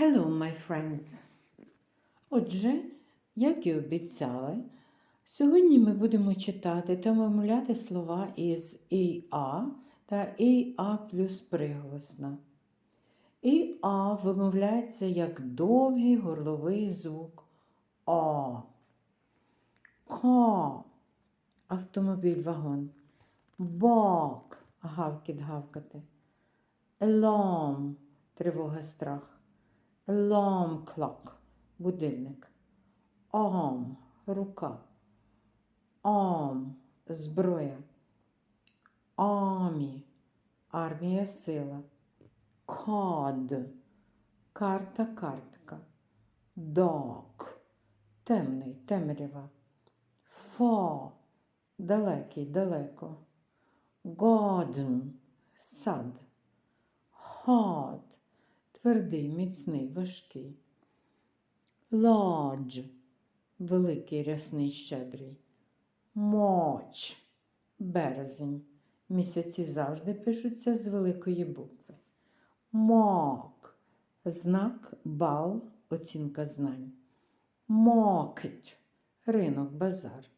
Hello, my friends! Отже, як і обіцяли, сьогодні ми будемо читати та вимовляти слова із ІА та ІА плюс приголосна. ІА вимовляється як довгий горловий звук О. Ко. Автомобіль вагон. Бок. Гавкіт гавкати. Alarm – тривога, страх. Alarm clock – будильник. Arm – рука. Arm – зброя. Army – армія сила. Card – карта, картка. Dark – темний, темрява. Far – далекий, далеко. Garden – сад. Hard – твердий, міцний, важкий. Large – великий, рясний, щедрий. March – березень. Місяці завжди пишуться з великої букви. Mark – знак, бал, оцінка знань. Market – ринок, базар.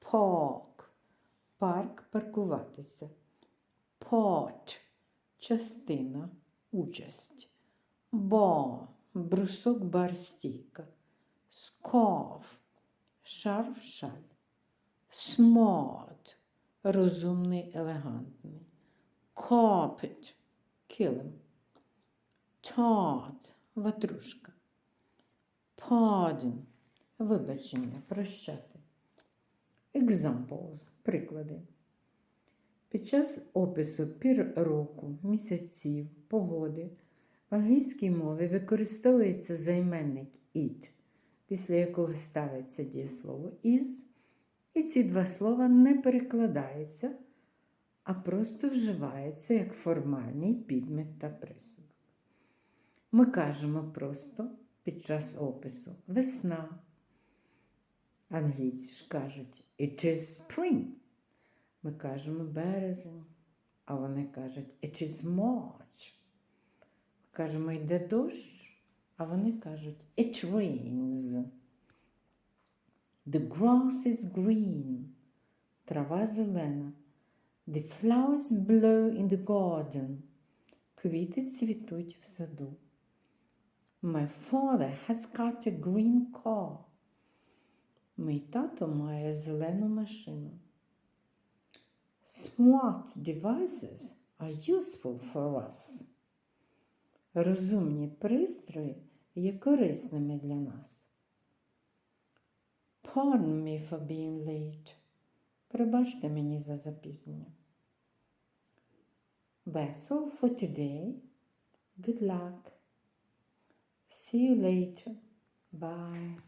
Park – парк, паркуватися. Pot – частина, участь. Бо брусок бар стійка. Сков шарф шаль. Смот розумний, елегантний. Carpet килим. Tart ватрушка. Pardon вибачення, прощати. Examples приклади. Під час опису пір року, місяців, погоди в англійській мові використовується займенник it, після якого ставиться дієслово is, і ці два слова не перекладаються, а просто вживаються як формальний підмет та присудок. Ми кажемо просто під час опису весна. Англійці ж кажуть It is spring. Ми кажемо березень, а вони кажуть It is March. Ми кажемо йде дощ, а вони кажуть It rains. The grass is green. Трава зелена. The flowers blow in the garden. Квіти цвітуть в саду. My father has got a green car. Мій тато має зелену машину. Smart devices are useful for us. Розумні пристрої є корисними для нас. Pardon me for being late. Пробачте мені за запізнення. That's all for today. Good luck. See you later. Bye.